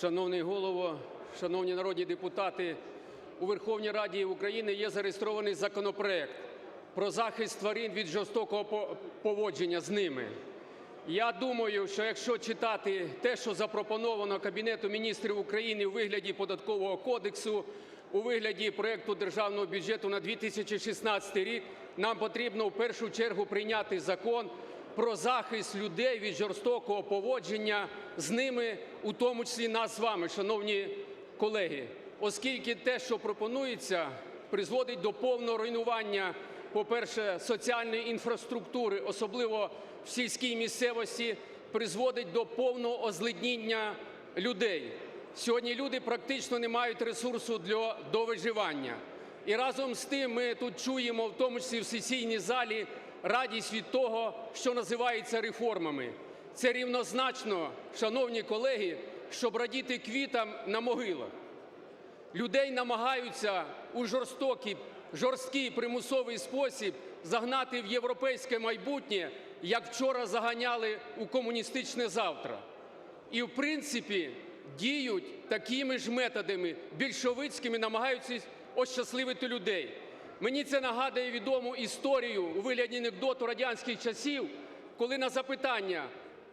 Шановний голово, шановні народні депутати, у Верховній Раді України є зареєстрований законопроект про захист тварин від жорстокого поводження з ними. Я думаю, що якщо читати те, що запропоновано Кабінету міністрів України у вигляді податкового кодексу, у вигляді проекту державного бюджету на 2016 рік, нам потрібно в першу чергу прийняти закон про захист людей від жорстокого поводження з ними, у тому числі нас з вами, шановні колеги, оскільки те, що пропонується, призводить до повного руйнування, по-перше, соціальної інфраструктури, особливо в сільській місцевості, призводить до повного озлидніння людей. Сьогодні люди практично не мають ресурсу для до виживання. І разом з тим ми тут чуємо, в тому числі в сесійній залі, радість від того, що називається реформами. Це рівнозначно, шановні колеги, щоб радіти квітам на могилах. Людей намагаються у жорстокий, жорсткий примусовий спосіб загнати в європейське майбутнє, як вчора заганяли у комуністичне завтра. І, в принципі, діють такими ж методами більшовицькими, намагаються ощасливити людей. Мені це нагадує відому історію у вигляді анекдоту радянських часів, коли на запитання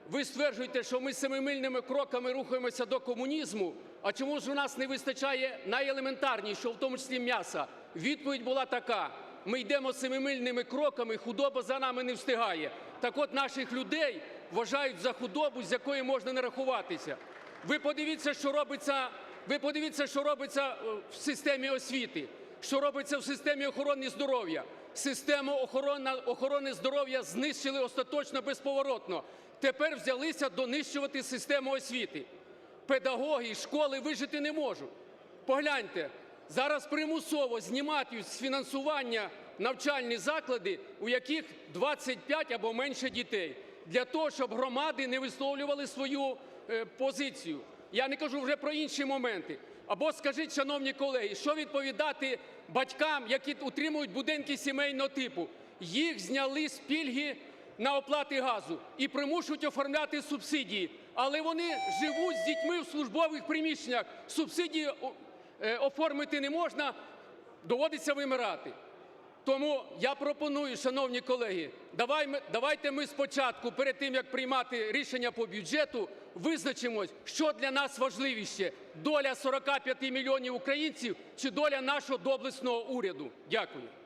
ви стверджуєте, що ми семимильними кроками рухаємося до комунізму, а чому ж у нас не вистачає найелементарнішого, в тому числі м'яса? Відповідь була така: ми йдемо семимильними кроками, худоба за нами не встигає. Так от наших людей вважають за худобу, з якої можна не рахуватися. Ви подивіться, що робиться, ви подивіться, що робиться е, в системі освіти, що робиться в системі охорони здоров'я. Систему охорони, охорони здоров'я знищили остаточно безповоротно. Тепер взялися донищувати систему освіти. Педагоги, школи вижити не можуть. Погляньте, зараз примусово знімають з фінансування навчальні заклади, у яких 25 або менше дітей, для того, щоб громади не висловлювали свою е, позицію. Я не кажу вже про інші моменти. Або скажіть, шановні колеги, що відповідати батькам, які утримують будинки сімейного типу? Їх зняли з пільги на оплати газу і примушують оформляти субсидії. Але вони живуть з дітьми в службових приміщеннях. Субсидії е, оформити не можна, доводиться вимирати. Тому я пропоную, шановні колеги, давай давайте ми спочатку, перед тим як приймати рішення по бюджету, визначимось, що для нас важливіше – доля 45 мільйонів українців чи доля нашого доблесного уряду. Дякую.